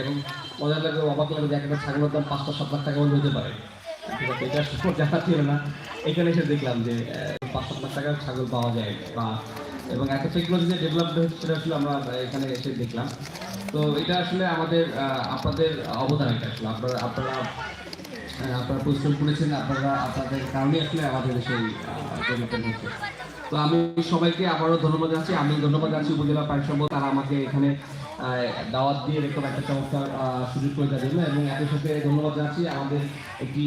এবং মজা লাগে, অবাক লাগে যে একটা ছাগলের দাম পাঁচটা, সাত লাখ টাকা হতে পারে। এটা জানা ছিল না। এখানে এসে দেখলাম যে পাঁচ, সাত লাখ টাকার ছাগল পাওয়া যায়, বা, এবং টেকনোলজি যে হচ্ছে সেটা আসলে আমরা এখানে এসে দেখলাম। তো এটা আসলে আমাদের আপনাদের অবদান এটা আসলে। আপনারা আপনারা আপনারা পরিশ্রম করেছেন, আপনারা, আপনাদের কারণে আসলে আমাদের সেই ডেভেলপমেন্ট হচ্ছে। তো আমি সবাইকে আবারও ধন্যবাদ জানাচ্ছি। আমি ধন্যবাদ জানাচ্ছি উপজেলা সম্পদ তারা আমাকে এখানে দাওয়াত দিয়ে এরকম একটা চমৎকার সুযোগ করে দেওয়ার জন্য এবং একই সাথে ধন্যবাদ জানাচ্ছি আমাদের একটি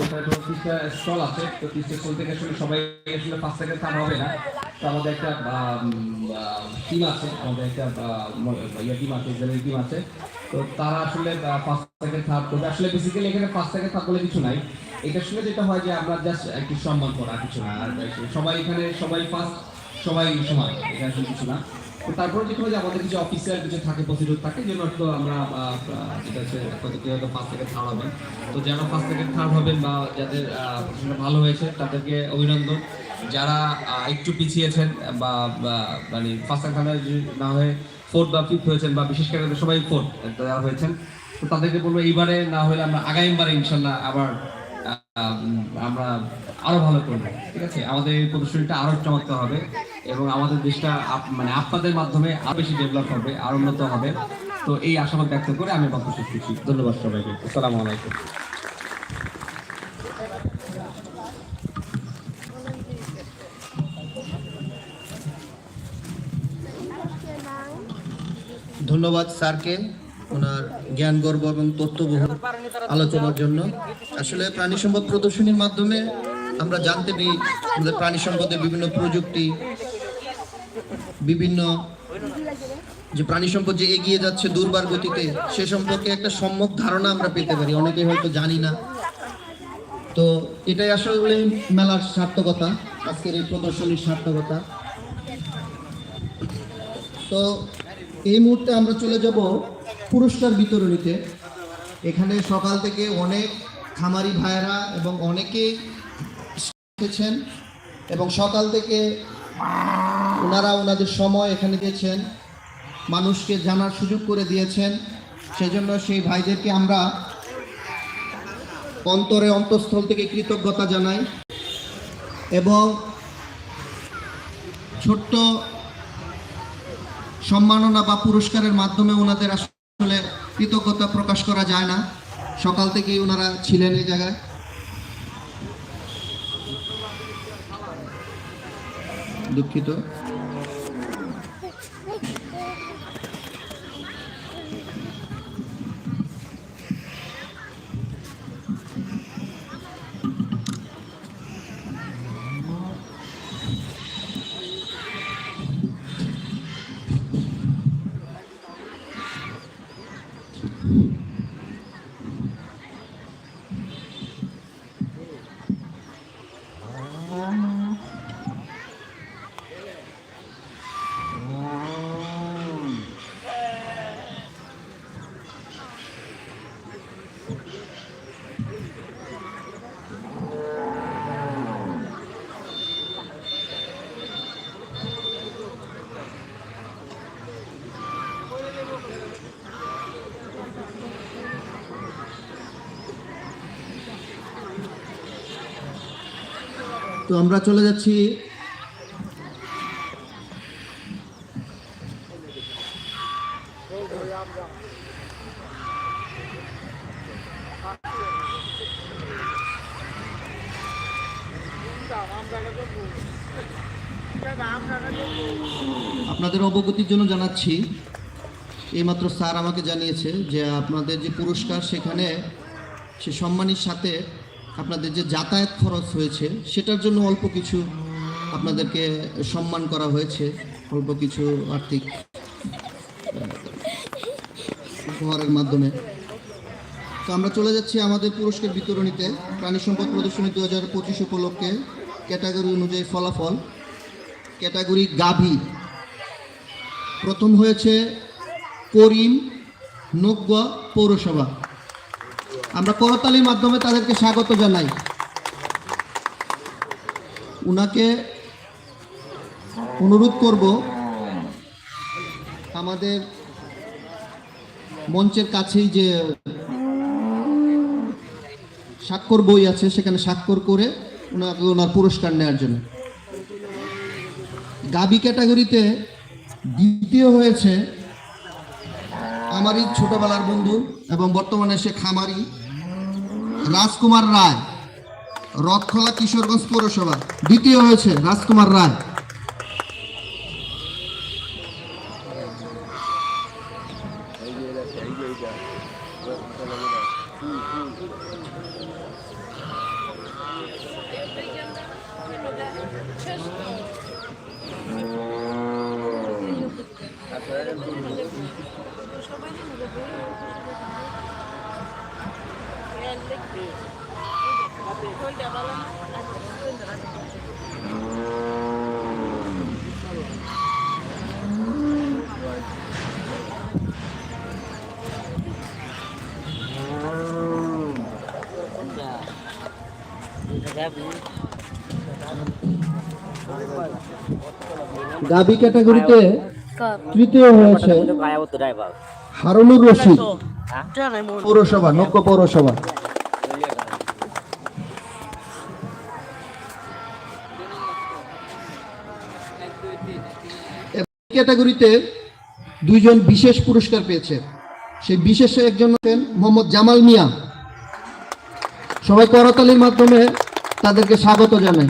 যেখানে তিরিশটা স্টল আছে। তো তিরিশটা স্টল থেকে আসলে সবাই আসলে পাঁচ থেকে থাম হবে না। তো আমাদের একটা টিম আছে, আমাদের একটা ইয়ে টিম আছে ইসরায়েলি টিম আছে। তো তারা আসলে ফার্স্ট সেকেন্ড থার্ড করবে। আসলে বেসিক্যালি এখানে পাঁচ সেকেন্ড থার্ড বলে কিছু নাই। এটা আসলে যেটা হয় যে আমরা জাস্ট একটু সম্মান করা কিছু না। আর, সবাই এখানে সবাই ফার্স্ট সবাই সমান। আসলে কিছু না। তারপরে হয় যে আমাদের কিছু অফিসিয়াল কিছু থাকে প্রসিডিউর থাকে যে তো আমরা যেটা হচ্ছে হয়তো ফার্স্ট থেকে থার্ড হবেন। তো যারা ফার্স্ট থেকে থার্ড হবেন বা যাদের ভালো হয়েছে, তাদেরকে অভিনন্দন। যারা একটু পিছিয়েছেন বা মানে ফার্স্ট থেকে না হয়ে ফোর্থ বা ফিফথ হয়েছেন বা বিশেষ করে সবাই ফোর্থ যারা হয়েছেন, তো তাদেরকে বলব এইবারে না হলে আমরা আগামীবারে ইনশাল্লাহ আবার আমরা আরও ভালো করব, ঠিক আছে? আমাদের এই প্রদর্শনীটা আরও চমৎকার হবে। এবং আমাদের দেশটা মানে আপনাদের মাধ্যমে আরও বেশি ডেভেলপ হবে, আর উন্নত হবে। তো এই আশাবাদ ব্যক্ত করে আমি বক্তব্য শেষ করছি। ধন্যবাদ সবাইকে। আসসালামু আলাইকুম। ধন্যবাদ স্যারকে ওনার জ্ঞান, গর্ব এবং তথ্যবহ আলোচনার জন্য। আসলে প্রাণী সম্পদ প্রদর্শনীর মাধ্যমে আমরা জানতে পারি আমাদের প্রাণী সম্পদের বিভিন্ন প্রযুক্তি বিভিন্ন যে প্রাণী সম্পদ যে এগিয়ে যাচ্ছে দুর্বার গতিতে, সে সম্পর্কে একটা সম্যক ধারণা আমরা পেতে পারি। অনেকে হয়তো জানি না। তো এটাই আসলে মেলার সার্থকতা, আজকের এই প্রদর্শনীর সার্থকতা। তো এই মুহূর্তে আমরা চলে যাব পুরস্কার বিতরণীতে। এখানে সকাল থেকে অনেক খামারি ভাইয়েরা এবং অনেকেই এবং সকাল থেকে ওনারা ওনাদের সময় এখানে দিয়েছেন মানুষকে জানার সুযোগ করে দিয়েছেন। সেজন্য সেই ভাইদেরকে আমরা অন্তরে অন্তঃস্থল থেকে কৃতজ্ঞতা জানাই এবং ছোট্ট সম্মাননা বা পুরস্কারের মাধ্যমে ওনাদের আসলে কৃতজ্ঞতা প্রকাশ করা যায় না। সকাল থেকেই ওনারা ছিলেন এই জায়গায়। দুঃখিত। তো আমরা চলে যাচ্ছি। আপনাদের অবগতির জন্য জানাচ্ছি, এইমাত্র স্যার আমাকে জানিয়েছে যে আপনাদের যে পুরস্কার সেখানে সে সম্মানের সাথে আপনাদের যে যাতায়াত খরচ হয়েছে, সেটার জন্য অল্প কিছু আপনাদেরকে সম্মান করা হয়েছে, অল্প কিছু আর্থিক উপহারের মাধ্যমে। তো আমরা চলে যাচ্ছি আমাদের পুরস্কার বিতরণীতে। প্রাণী সম্পদ প্রদর্শনী দু হাজার পঁচিশ উপলক্ষে ক্যাটাগরি অনুযায়ী ফলাফল। ক্যাটাগরি গাভী। প্রথম হয়েছে করিম নব্য পৌরসভা। আমরা করতালির মাধ্যমে তাদেরকে স্বাগত জানাই। উনাকে অনুরোধ করব, আমাদের মঞ্চের কাছেই যে স্বাক্ষর বই আছে, সেখানে স্বাক্ষর করে ওনাকে ওনার পুরস্কার নেওয়ার জন্য। গাবি ক্যাটাগরিতে দ্বিতীয় হয়েছে আমারই ছোটবেলার বন্ধু এবং বর্তমানে সে খামারি। রাজকুমার রায় রথখোলা কিশোরগঞ্জ পৌরসভা। দ্বিতীয় হয়েছে রাজকুমার রায়। গাবি ক্যাটাগরিতে তৃতীয় হয়েছে হারুনুর রশিদ পৌরসভা নক্য পৌরসভা। ক্যাটাগরিতে দুইজন বিশেষ পুরস্কার পেয়েছে। সেই বিশেষ একজন হলেন মোহাম্মদ জামাল মিয়া। সবাই করতালির মাধ্যমে তাদেরকে স্বাগত জানাই।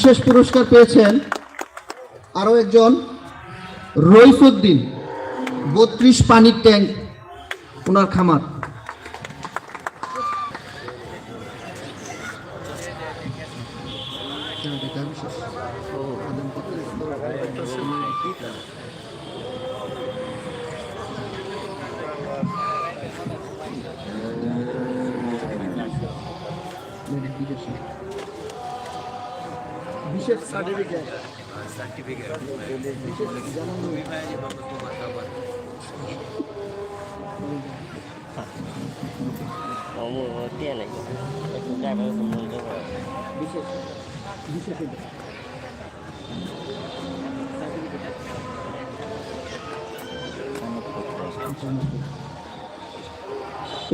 বিশেষ পুরস্কার পেয়েছেন আরও একজন রইফুদ্দিন বত্রিশ পানির ট্যাঙ্ক ওনার খামার। বিশেষ বিশেষ।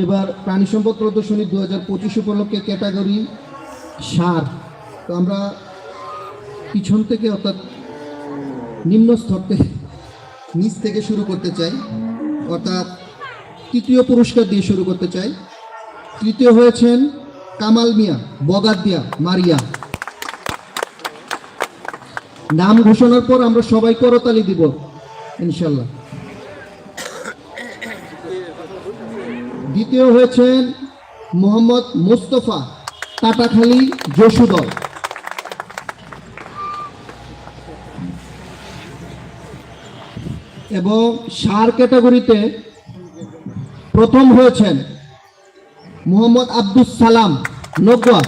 এবার প্রাণী সম্পদ প্রদর্শনী দু হাজার পঁচিশ উপলক্ষে ক্যাটাগরি সার। তো আমরা পিছন থেকে অর্থাৎ নিম্ন স্তর থেকে নিচ থেকে শুরু করতে চাই, অর্থাৎ তৃতীয় পুরস্কার দিয়ে শুরু করতে চাই। তৃতীয় হয়েছেন কামাল মিয়া বগাদিয়া মারিয়া। নাম ঘোষণার পর আমরা সবাই করতালি দিব ইনশাল্লাহ দ্বিতীয় হয়েছেন মোহাম্মদ মোস্তফা, টাটাখালী যশুদল। এবং সার ক্যাটাগরিতে প্রথম হয়েছেন মোহাম্মদ আব্দুস সালাম নগুয়া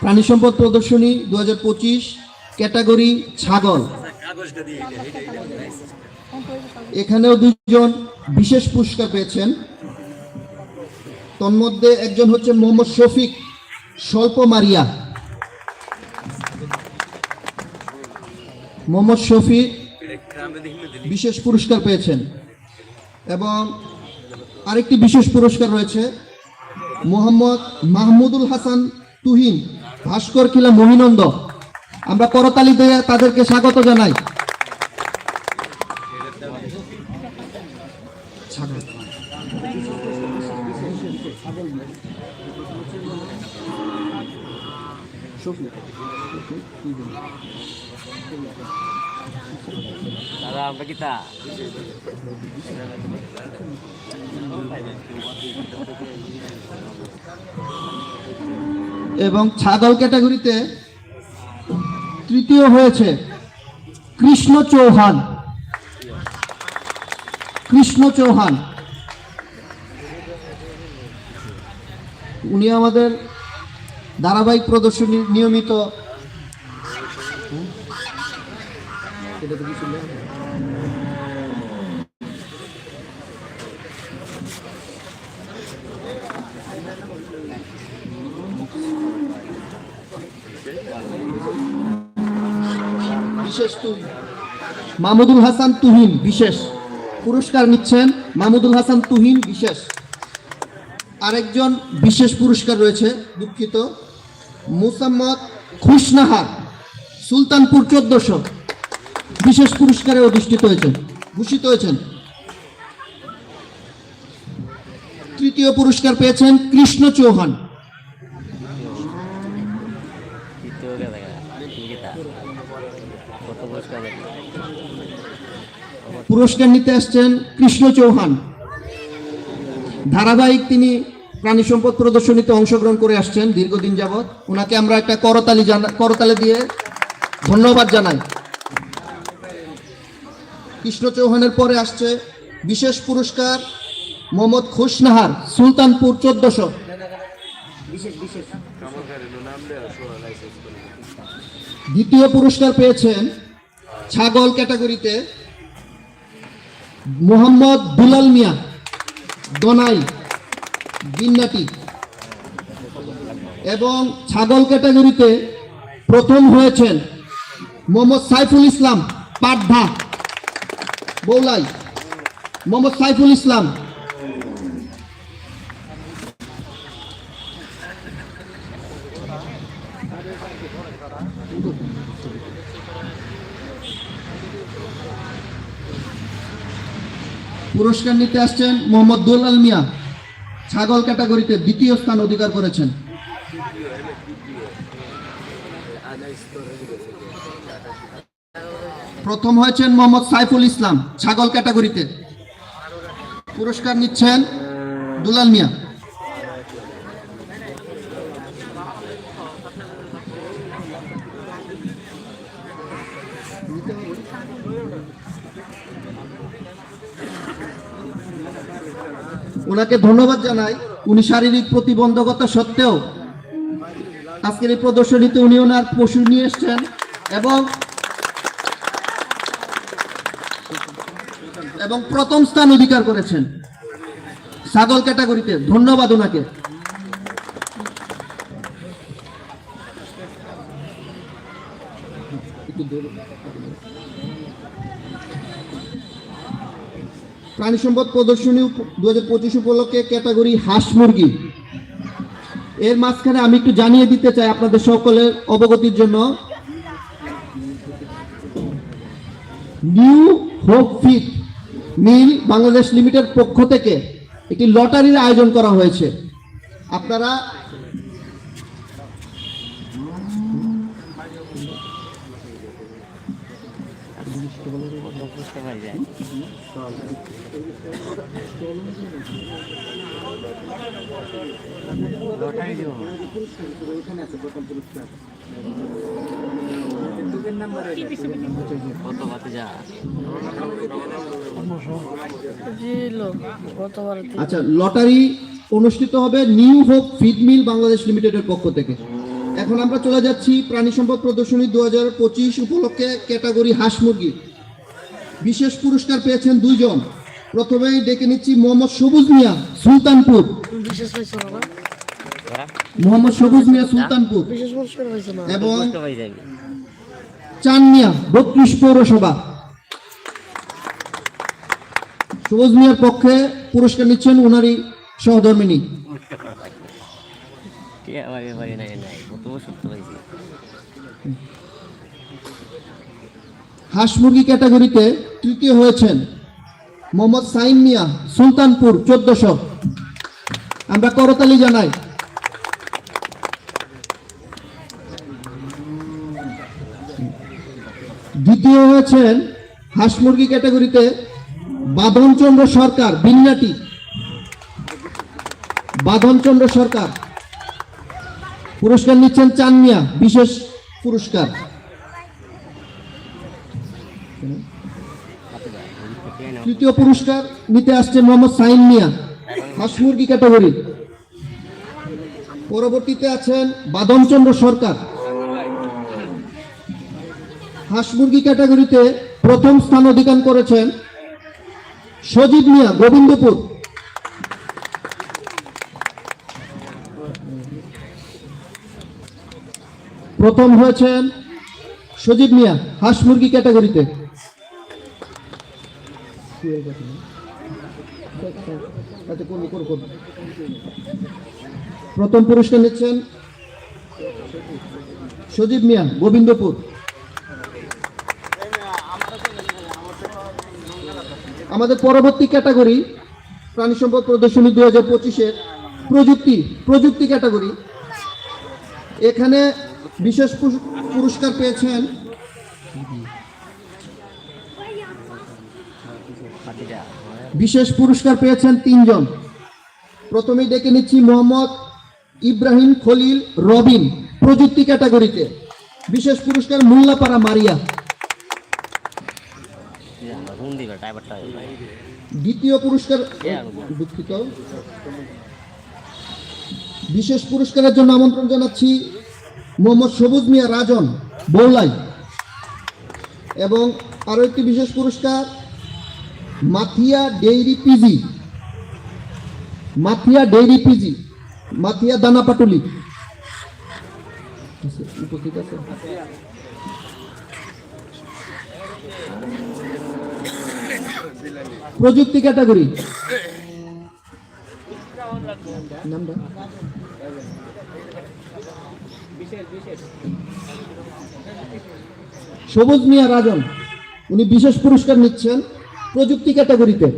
প্রাণী সম্পদ প্রদর্শনী দু হাজার পঁচিশ, ক্যাটাগরি ছাগল। এখানেও দুজন বিশেষ পুরস্কার পেয়েছেন। তন্মধ্যে একজন হচ্ছে মোহাম্মদ শফিক স্বল্প মারিয়া মোহাম্মদ শফিক বিশেষ পুরস্কার পেয়েছেন। এবং আরেকটি বিশেষ পুরস্কার রয়েছে মোহাম্মদ মাহমুদুল হাসান তুহিন ভাস্কর কিলা মহিনন্দ। আমরা করতালি দিয়ে তাদেরকে স্বাগত জানাই। দাদা আমরা কি এবং ছাগল ক্যাটাগরিতে তৃতীয় হয়েছে কৃষ্ণ চৌহান। কৃষ্ণ চৌহান। উনি আমাদের ধারাবাহিক প্রদর্শনী নিয়মিত এটা তো কিছু নেই। বিশেষ তুহিন হাসান তুহিন, বিশেষ। পুরস্কার নিচ্ছেন মাহমুদুল হাসান তুহিন, বিশেষ। আরেকজন বিশেষ পুরস্কার রয়েছে, দুঃখিত। মুসাম্মদ খুশনাহার, সুলতানপুর চোদ্দশো। বিশেষ পুরস্কারে অধিষ্ঠিত হয়েছেন, ভূষিত হয়েছেন। তৃতীয় পুরস্কার পেয়েছেন কৃষ্ণ চৌহান। পুরস্কার নিতে আসছেন কৃষ্ণ চৌহান। ধারাবাহিক তিনি প্রাণী সম্পদ প্রদর্শনীতে অংশগ্রহণ করে আসছেন দীর্ঘদিন যাবৎ। ওনাকে আমরা একটা করতালি জানা করতালি দিয়ে ধন্যবাদ জানাই। কৃষ্ণ চৌহানের পরে আসছে বিশেষ পুরস্কার মোহাম্মদ খুশনাহার সুলতানপুর চোদ্দশো। দ্বিতীয় পুরস্কার পেয়েছেন ছাগল ক্যাটাগরিতে মোহাম্মদ দুলাল মিয়া দনাই বিন্নাটি এবং ছাগল ক্যাটাগরিতে প্রথম হয়েছেন মোহাম্মদ সাইফুল ইসলাম পাড্ডা। বৌলাই, মোহাম্মদ সাইফুল ইসলাম। পুরস্কার নিতে আসছেন মোহাম্মদ দুলাল মিয়া। ছাগল ক্যাটাগরিতে দ্বিতীয় স্থান অধিকার করেছেন। প্রথম হয়েছেন মোহাম্মদ সাইফুল ইসলাম, ছাগল ক্যাটাগরিতে। পুরস্কার নিচ্ছেন দুলাল মিয়া। ওনাকে ধন্যবাদ জানাই। উনি শারীরিক প্রতিবন্ধকতা সত্ত্বেও আজকের এই প্রদর্শনীতে উনি ওনার পশু নিয়ে এসছেন এবং এবং প্রথম স্থান অধিকার করেছেন। ছাগল ক্যাটাগরিতে, ধন্যবাদ ওনাকে। প্রাণী সম্পদ প্রদর্শনী দু হাজার পঁচিশ উপলক্ষে ক্যাটাগরি হাঁস মুরগি। এর মাঝখানে আমি একটু জানিয়ে দিতে চাই আপনাদের সকলের অবগতির জন্য। New hope feed mill Bangladesh limited পক্ষ থেকে একটি লটারির আয়োজন করা হয়েছে। আপনারা লটারি কত বাতে যা। আচ্ছা লটারি অনুষ্ঠিত হবে new hope feed mill Bangladesh লিমিটেডের পক্ষ থেকে। এখন আমরা চলে যাচ্ছি প্রাণী সম্পদ প্রদর্শনী দু হাজার পঁচিশ উপলক্ষে ক্যাটাগরি হাঁস মুরগি। বিশেষ পুরস্কার পেয়েছেন দুইজন। প্রথমেই ডেকে নিচ্ছি মোহাম্মদ সবুজ মিয়া সুলতানপুর। হ্যাঁ? মোহাম্মদ সবুজ মিয়া সুলতানপুর। এবং পুরস্কার পাই যাবি চান মিয়া বত্রিশ পৌরসভা। সবুজ মিয়ার পক্ষে পুরস্কার নিচ্ছেন ওনারই সহধর্মিনী। হাঁস মুরগি ক্যাটাগরিতে তৃতীয় হয়েছেন মোহাম্মদ সাইম মিয়া সুলতানপুর চোদ্দশো। আমরা করতালি জানাই। দ্বিতীয় হয়েছেন হাঁস মুরগি ক্যাটাগরিতে বাঁধনচন্দ্র সরকার বিন্নাটি বাঁধনচন্দ্র সরকার। পুরস্কার নিচ্ছেন চানমিয়া বিশেষ পুরস্কার। তৃতীয় পুরস্কার নিতে আসছে মোহাম্মদ সাইন মিয়া, হাঁস মুরগি ক্যাটাগরি। পরবর্তীতে আছেন বাদনচন্দ্র সরকার। হাঁস মুরগি ক্যাটাগরিতে প্রথম স্থান অধিকার করেছেন সজীব মিয়া, গোবিন্দপুর। প্রথম হয়েছেন সজীব মিয়া, হাঁস মুরগি ক্যাটাগরিতে। প্রথম পুরস্কার নিচ্ছেন সজীব মিয়া, গোবিন্দপুর। আমাদের পরবর্তী ক্যাটাগরি প্রাণী সম্পদ প্রদর্শনী দুই হাজার পঁচিশের প্রযুক্তি প্রযুক্তি ক্যাটাগরি। এখানে বিশেষ পুরস্কার পেয়েছেন বিশেষ পুরস্কার পেয়েছেন তিনজন। প্রথমেই ডেকে নিচ্ছি মোহাম্মদ ইব্রাহিম খলিল রবিন প্রযুক্তি ক্যাটাগরিতে। বিশেষ পুরস্কার মোল্লাপাড়া মারিয়া ঘুম দিবে ড্রাইভারটা দ্বিতীয় পুরস্কার দুঃখিত। বিশেষ পুরস্কারের জন্য আমন্ত্রণ জানাচ্ছি মোহাম্মদ সবুজ মিয়া রাজন বৌলাই। এবং আরও একটি বিশেষ পুরস্কার Mathia dairy PG. Mathia dairy PG Mathia Danapatuli. উপস্থিত আছে প্রযুক্তি ক্যাটাগরি। সবুজ মিয়া রাজন, উনি বিশেষ পুরস্কার নিচ্ছেন প্রযুক্তি ক্যাটাগরিতে।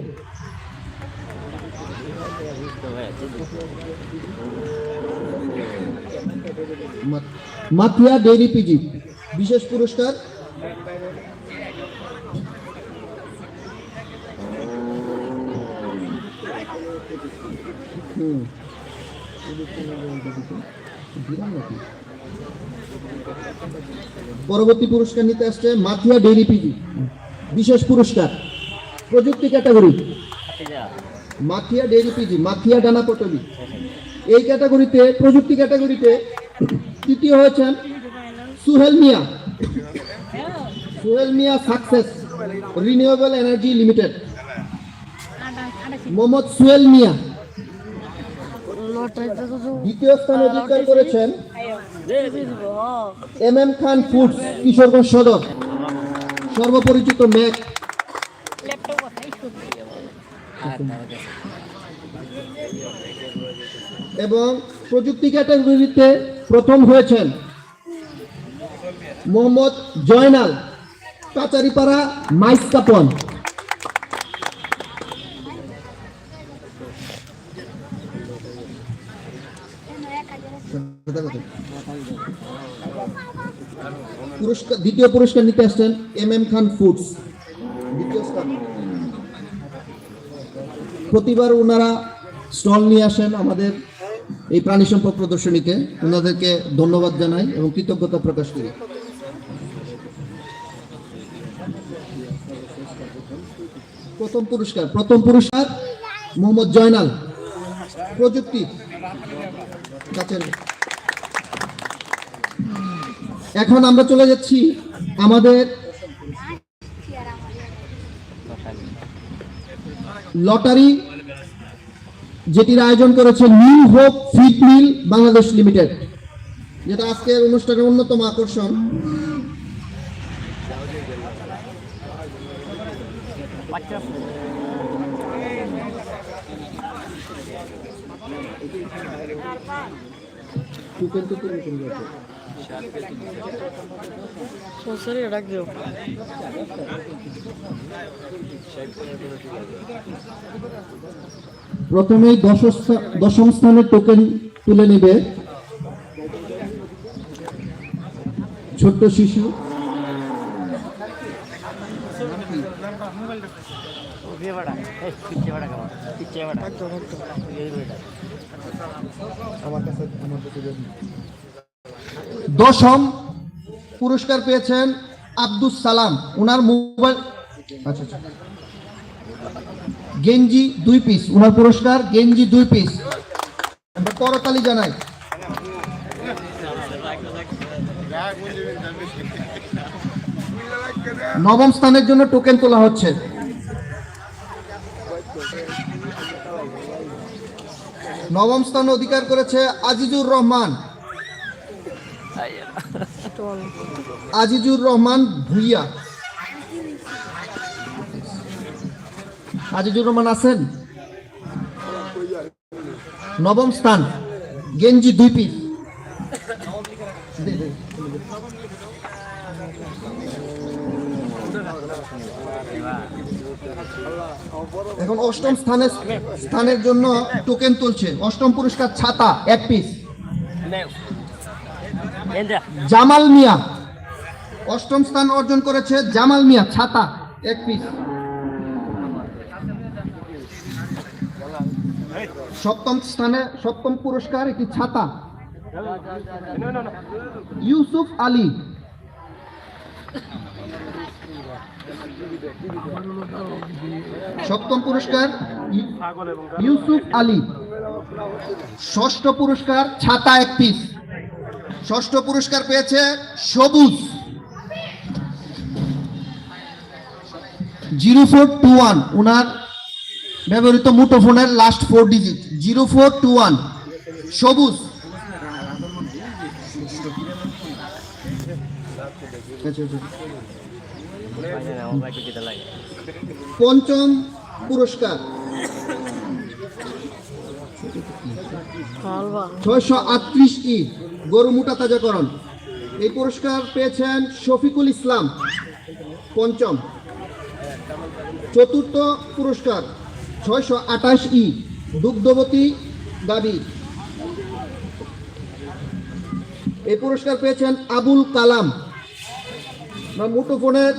মা- মাথিয়া ডেইরি পিজি, বিশেষ পুরস্কার পরবর্তী পুরস্কার নিতে আসছে মাথিয়া ডেইরি পিজি। বিশেষ পুরস্কার। প্রযুক্তি category. Mathia dairy PG Mathia Danapatuli. এই ক্যাটাগরিতে, প্রযুক্তি ক্যাটাগরিতে তৃতীয় হয়েছেন Suhel Mia. Suhel Mia success renewable energy limited. Mohammad Suhel Mia. দ্বিতীয় স্থান অধিকার করেছেন M M Khan foods Kishoreganj Sadar. সর্বপরিচিত Mac এবং প্রযুক্তি ক্যাটাগরিতে প্রথম হয়েছেন মোহাম্মদ জয়নাল কাচারিপাড়া মাইস দ্বিতীয় পুরস্কার নিতে আসছেন এম এম খান ফুডস। প্রতিবার ওনারা স্টল নিয়ে আসেন আমাদের এই প্রাণী সম্পদ প্রদর্শনীতে। ওনাদেরকে ধন্যবাদ জানাই এবং কৃতজ্ঞতা প্রকাশ করি। প্রথম পুরস্কার প্রথম পুরস্কার মোহাম্মদ জয়নাল। প্রযুক্তি। গাছের এখন আমরা চলে যাচ্ছি আমাদের লটারি, যেটির আয়োজন করেছে new hope feed mill Bangladesh limited, যেটা আজকের অনুষ্ঠানের অন্যতম আকর্ষণ। দিও প্রথমেই দশম স্থানের টোকেন তুলে নেবে ছোট্ট শিশু। আমার কাছে এই পিচ্ছে দশম পুরস্কার পেয়েছেন আব্দুস সালাম। ওনার মোবাইল আচ্ছা আচ্ছা। গেঞ্জি দুই পিস ওনার পুরস্কার, গেঞ্জি দুই পিস করতালি জানাই। নবম স্থানের জন্য টোকেন তোলা হচ্ছে। নবম স্থান অধিকার করেছে আজিজুর রহমান। আজিজুর রহমান ভুইয়া। আজিজুর রহমান আছেন? নবম স্থান, গেঞ্জি দুই পিস। এখন অষ্টম স্থানে, স্থানের জন্য টোকেন তুলছে অষ্টম পুরস্কার ছাতা, এক পিস জামাল মিয়া। অষ্টম স্থান অর্জন করেছে জামাল মিয়া, ছাতা, এক পিস সপ্তম স্থানে, সপ্তম পুরস্কার একটি ছাতা। ইউসুফ আলী। সপ্তম পুরস্কার ইউসুফ আলী। ষষ্ঠ পুরস্কার ছাতা, এক পিস ষষ্ঠ পুরস্কার পেয়েছে Sabuj. Zero four two one owner ব্যবহৃত মুঠোফোনের last four digit zero four two one Sabuj. পঞ্চম পুরস্কার। ছয়শো আটত্রিশ ই। গরু মোটা তাজাকরণ। এই পুরস্কার পেয়েছেন শফিকুল ইসলাম, পঞ্চম। চতুর্থ পুরস্কার, ছয়শো আঠাশ ই, দুগ্ধবতী দাবি। এই পুরস্কার পেয়েছেন আবুল কালাম। মুঠোফোনের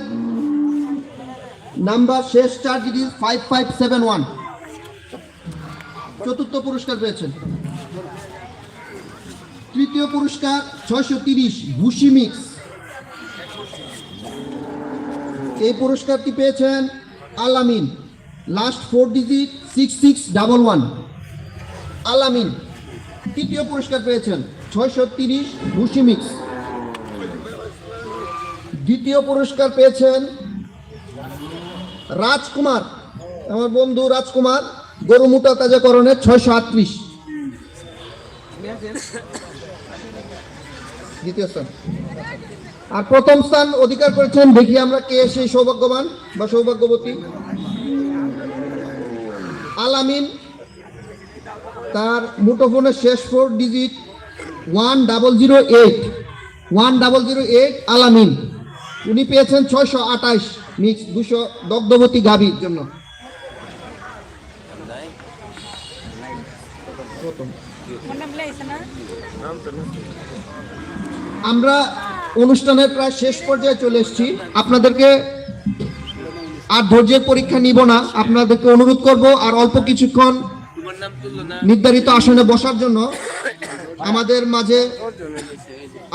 নাম্বার শেষ চার digit five five seven one. চতুর্থ পুরস্কার পেয়েছেন। তৃতীয় পুরস্কার ছয়শো তিরিশ ভুসি মিক্স। এই পুরস্কারটি পেয়েছেন Alamin. Last four digit six six double one. Alamin, তৃতীয় পুরস্কার পেয়েছেন ছয়শো তিরিশ ভুসি মিক্স। দ্বিতীয় পুরস্কার পেয়েছেন রাজকুমার, আমার বন্ধু রাজকুমার, গরু মোটা তাজাকরণের ছয়শো আটত্রিশ। দ্বিতীয় স্থান। আর প্রথম স্থান অধিকার করেছেন, দেখি আমরা কে সেই সৌভাগ্যবান বা সৌভাগ্যবতী। আলামিন তার মুঠোফোনের শেষ four digit one double zero eight one double zero eight Alamin উনি পেয়েছেন ছয়শো আঠাইশ মিক্স দুশো দগ্ধবতী গাভীর জন্য। আমরা অনুষ্ঠানের প্রায় শেষ পর্যায়ে চলে এসেছি। আপনাদেরকে আর ধৈর্যের পরীক্ষা নিব না। আপনাদেরকে অনুরোধ করব আর অল্প কিছুক্ষণ নির্ধারিত আসনে বসার জন্য। আমাদের মাঝে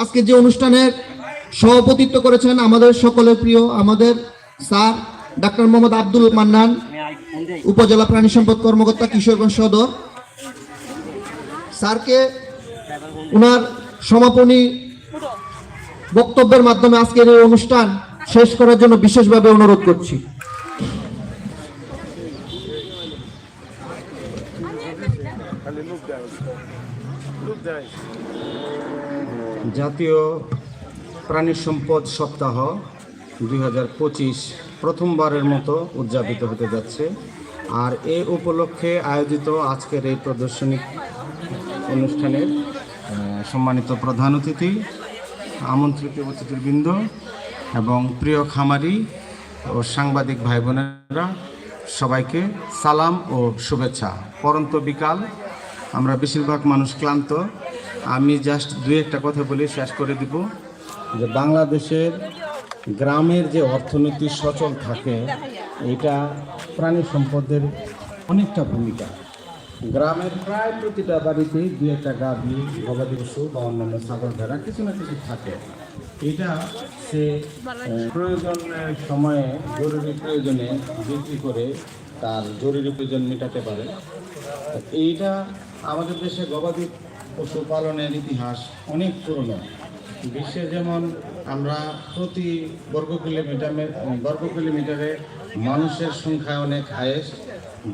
আজকে যে অনুষ্ঠানের সভাপতিত্ব করেছেন আমাদের সকলের প্রিয়, আমাদের স্যার ডাক্তার মোহাম্মদ আব্দুল মান্নান, উপজেলা প্রাণী সম্পদ কর্মকর্তা কিশোরগঞ্জ সদর। স্যারকে ওনার সমাপনী বক্তব্যের মাধ্যমে আজকের এই অনুষ্ঠান শেষ করার জন্য বিশেষভাবে অনুরোধ করছি। জাতীয় প্রাণী সম্পদ সপ্তাহ দুই হাজার পঁচিশ প্রথমবারের মতো উদযাপিত হতে যাচ্ছে আর এ উপলক্ষে আয়োজিত আজকের এই প্রদর্শনী অনুষ্ঠানের সম্মানিত প্রধান অতিথি আমন্ত্রিত অতিথিবৃন্দ এবং প্রিয় খামারি ও সাংবাদিক ভাই বোনেরা সবাইকে সালাম ও শুভেচ্ছা। পরন্ত বিকাল, আমরা বেশিরভাগ মানুষ ক্লান্ত। আমি জাস্ট দুই একটা কথা বলে শেষ করে দিব যে বাংলাদেশের গ্রামের যে অর্থনীতি সচল থাকে, এটা প্রাণী সম্পদের অনেকটা ভূমিকা। গ্রামের প্রায় প্রতিটা বাড়িতেই দু একটা গাভী গবাদি পশু বা অন্যান্য ছাগল ভেড়া কিছু না কিছু থাকে। এটা সে প্রয়োজনের সময়ে জরুরি প্রয়োজনে বিক্রি করে তার জরুরি প্রয়োজন মেটাতে পারে। এইটা আমাদের দেশে গবাদি পশু পালনের ইতিহাস অনেক পুরনো। বিশ্বে যেমন আমরা প্রতি বর্গ কিলোমিটারে বর্গ কিলোমিটারে মানুষের সংখ্যা অনেক হায়েস্ট।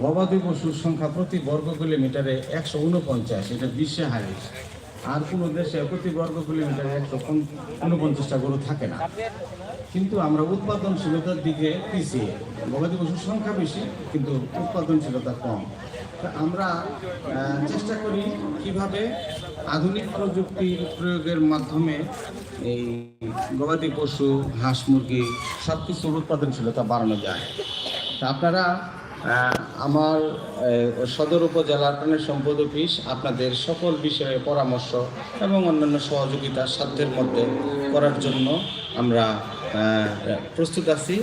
গবাদি পশুর সংখ্যা প্রতি বর্গ কিলোমিটারে একশো উনপঞ্চাশ, এটা বিশ্বে হায়েস্ট আর কোনো দেশে প্রতি বর্গ কিলোমিটারে একশো উনপঞ্চাশটা গরু থাকে না। কিন্তু আমরা উৎপাদনশীলতার দিকে পিছিয়ে। গবাদি পশুর সংখ্যা বেশি, কিন্তু উৎপাদনশীলতা কম। আমরা চেষ্টা করি কীভাবে আধুনিক প্রযুক্তির প্রয়োগের মাধ্যমে এই গবাদি পশু, হাঁস, মুরগি সব কিছুর উৎপাদনশীলতা বাড়ানো যায়। তা আপনারা আমার সদর উপজেলার প্রাণের সম্পদ অফিস আপনাদের সকল বিষয়ে পরামর্শ এবং অন্যান্য সহযোগিতা সাধ্যের মধ্যে করার জন্য আমরা প্রস্তুত আছি।